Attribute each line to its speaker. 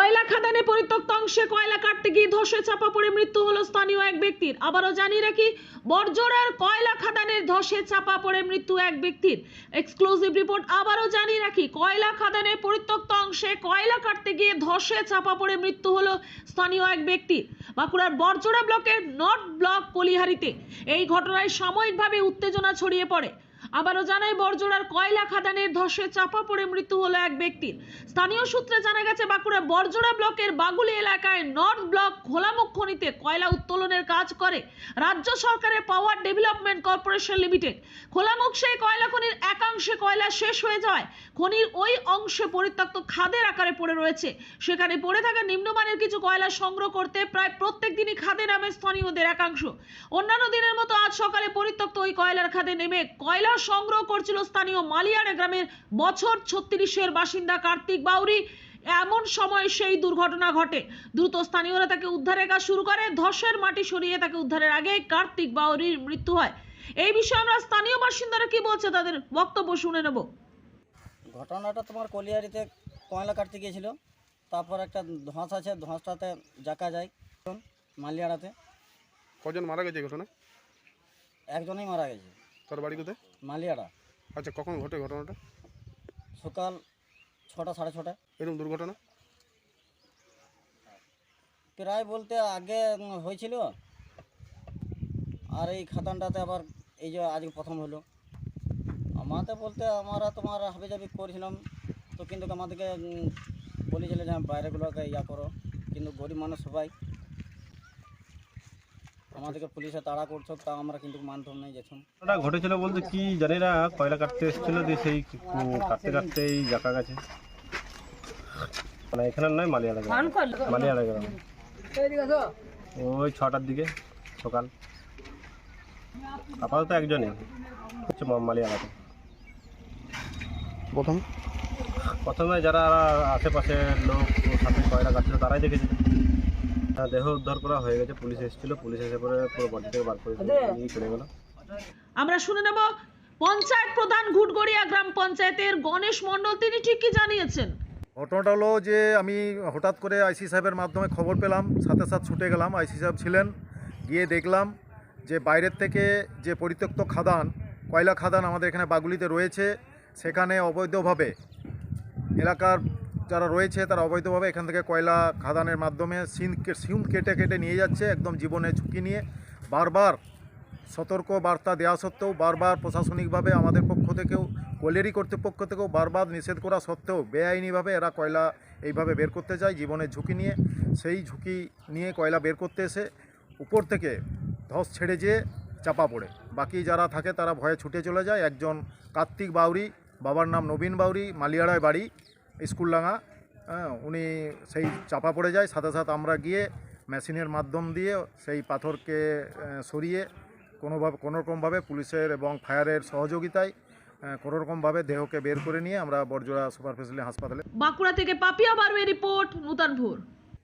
Speaker 1: কয়লা খাদানে পরিত্যক্ত অংশে কয়লা কাটতে গিয়ে ধসে চাপা পড়ে মৃত্যু হলো স্থানীয় এক ব্যক্তির। আবারও জানিয়ে রাখি বর্জরার কয়লা খাদানের ধসে চাপা পড়ে মৃত্যু এক ব্যক্তির। এক্সক্লুসিভ রিপোর্ট আবারও জানিয়ে রাখি, কয়লা খাদানের পরিত্যক্ত অংশে কয়লা কাটতে গিয়ে ধসে চাপা পড়ে মৃত্যু হলো স্থানীয় এক ব্যক্তির। বাঁকুড়ার বর্জরা ব্লকের নর্থ ব্লক কলিহারিতে এই ঘটনায় সাময়িকভাবে উত্তেজনা ছড়িয়ে পড়ে। আবারও জানাই বরজোড়ার কয়লা খাদানের ধসে চাপা পড়ে মৃত্যু হলো এক ব্যক্তির। স্থানীয় সূত্রে জানা গেছে, বাঁকুড়া বরজোড়া ব্লকের বাগুলি এলাকায় নর্থ ব্লক খোলামুখ খনিতে কয়লা উত্তোলনের কাজ করে। রাজ্য সরকারের পাওয়ার ডেভেলপমেন্ট কর্পোরেশন লিমিটেড। খোলামুখ সেই কয়লা খনির একাংশে কয়লা শেষ হয়ে যায়? খনির ওই অংশে পরিত্যক্ত খাদের আকারে পড়ে রয়েছে। সেখানে পড়ে থাকা নিম্নমানের কিছু কয়লা সংগ্রহ করতে প্রায় প্রত্যেক দিনই খাদে নামে স্থানীয়দের একাংশ। অন্যান্য দিনের মতো আজ সকালে পরিত্যক্ত ওই কয়লার খাদে নেমে কয়লা সংগ্রহ করছিল স্থানীয় মালিয়াড়া গ্রামের বছর ছত্রিশের বাসিন্দা কার্তিক বাউরি। এমন সময় সেই দুর্ঘটনা ঘটে। দ্রুত স্থানীয়রা তাকে উদ্ধারের কাজ শুরু করে। ধসের মাটি সরিয়ে তাকে উদ্ধারের আগে কার্তিক বাউরির মৃত্যু হয়। এই বিষয়ে আমরা স্থানীয় বাসিন্দারা কি বলছে তাদের বক্তব্য শুনে নেব।
Speaker 2: ঘটনাটা তোমার কলিয়ারিতে কয়লা কাটতে গিয়েছিল তারপর একটা ধস আছে ধসটাতে জাকা যায় মালিয়াড়াতে।
Speaker 3: কজন মারা গেছে এই ঘটনায়?
Speaker 2: একজনই মারা গেছে।
Speaker 3: তার বাড়ি কোথায়?
Speaker 2: মালিয়াড়া।
Speaker 3: আচ্ছা কখন ঘটে ঘটনাটা?
Speaker 2: সকাল ছটা সাড়ে ছটা।
Speaker 3: এরকম দুর্ঘটনা?
Speaker 2: প্রায় বলতে আগে হয়েছিল আর এই খাদানটাতে আবার এই যে আজকে প্রথম হলো। আমাদের বলতে আমরা তোমার হাবিজাবি করেছিলাম তো কিন্তু আমাদেরকে বলেছিল যে বাইরেগুলোকে ইয়া করো কিন্তু গরিব মানুষ সবাই। আমাদেরকে পুলিশে তাড়া করছ তা আমরা কিন্তু মানতাম নাই যেতাম
Speaker 4: ঘটনাটা ঘটেছিল বলতে কি জানি না কয়লা কাটতে এসেছিল দিয়ে সেই কাটতে কাটতে এই জাকা গেছে। মানে এখানে নয় মালিয়ালা গ্রাম মালিয়ালা গ্রাম ওই ছটার দিকে সকাল। আপাতত একজনই। হচ্ছে মা- মালিয়ালাতে
Speaker 3: প্রথম?
Speaker 4: প্রথমে যারা আশেপাশের লোক সাথে কয়লা কাটছিল তারাই দেখেছে। দেহ উদ্ধার করা হয়ে গেছে পুলিশ এসেছিল। পুলিশ এসে পরে পুরো বডি থেকে বার করে চলে গেলো।
Speaker 1: আমরা শুনে নেব পঞ্চায়েত প্রধান ঘুটগড়িয়া গ্রাম পঞ্চায়েতের গণেশ মণ্ডল তিনি ঠিক কি জানিয়েছেন?
Speaker 5: ঘটনাটা হলো যে আমি হঠাৎ করে আইসি সাহেবের মাধ্যমে খবর পেলাম। সাথে সাথে ছুটে গেলাম। আইসি সাহেব ছিলেন গিয়ে দেখলাম যে বাইরের থেকে যে পরিত্যক্ত খাদান, কয়লা খাদান আমাদের এখানে বাগুলিতে রয়েছে, সেখানে অবৈধভাবে এলাকার যারা রয়েছে, তারা অবৈধভাবে এখান থেকে কয়লা খাদানের মাধ্যমে সিন সিউন কেটে কেটে নিয়ে যাচ্ছে, একদম জীবনের ঝুঁকি নিয়ে। বারবার সতর্ক বার্তা দেওয়া সত্ত্বেও, বারবার প্রশাসনিকভাবে আমাদের পক্ষ থেকেও, কোলেরি কর্তৃপক্ষ থেকেও বারবার নিষেধ করা সত্ত্বেও বেআইনিভাবে এরা কয়লা এইভাবে বের করতে চায় জীবনের ঝুঁকি নিয়ে। সেই ঝুঁকি নিয়ে কয়লা বের করতে এসে উপর থেকে ধস ছেড়ে যেয়ে চাপা পড়ে। বাকি যারা থাকে তারা ভয়ে ছুটে চলে যায়। একজন কার্তিক বাউরি, বাবার নাম নবীন বাউরি, মালিয়াড়ায় বাড়ি, স্কুলডাঙ্গা। হ্যাঁ উনি সেই চাপা পড়ে যায়। সাথে সাথে আমরা গিয়ে মেশিনের মাধ্যম দিয়ে সেই পাথরকে সরিয়ে কোনোভাবে, কোনোরকমভাবে পুলিশের এবং ফায়ারের সহযোগিতায় কোনোরকমভাবে দেহকে বের করে নিয়ে আমরা বরজোড়া সুপার স্পেশালিটি হাসপাতালে
Speaker 1: বাঁকুড়া থেকে পাপিয়া বারুয়ের রিপোর্ট নূতনপুর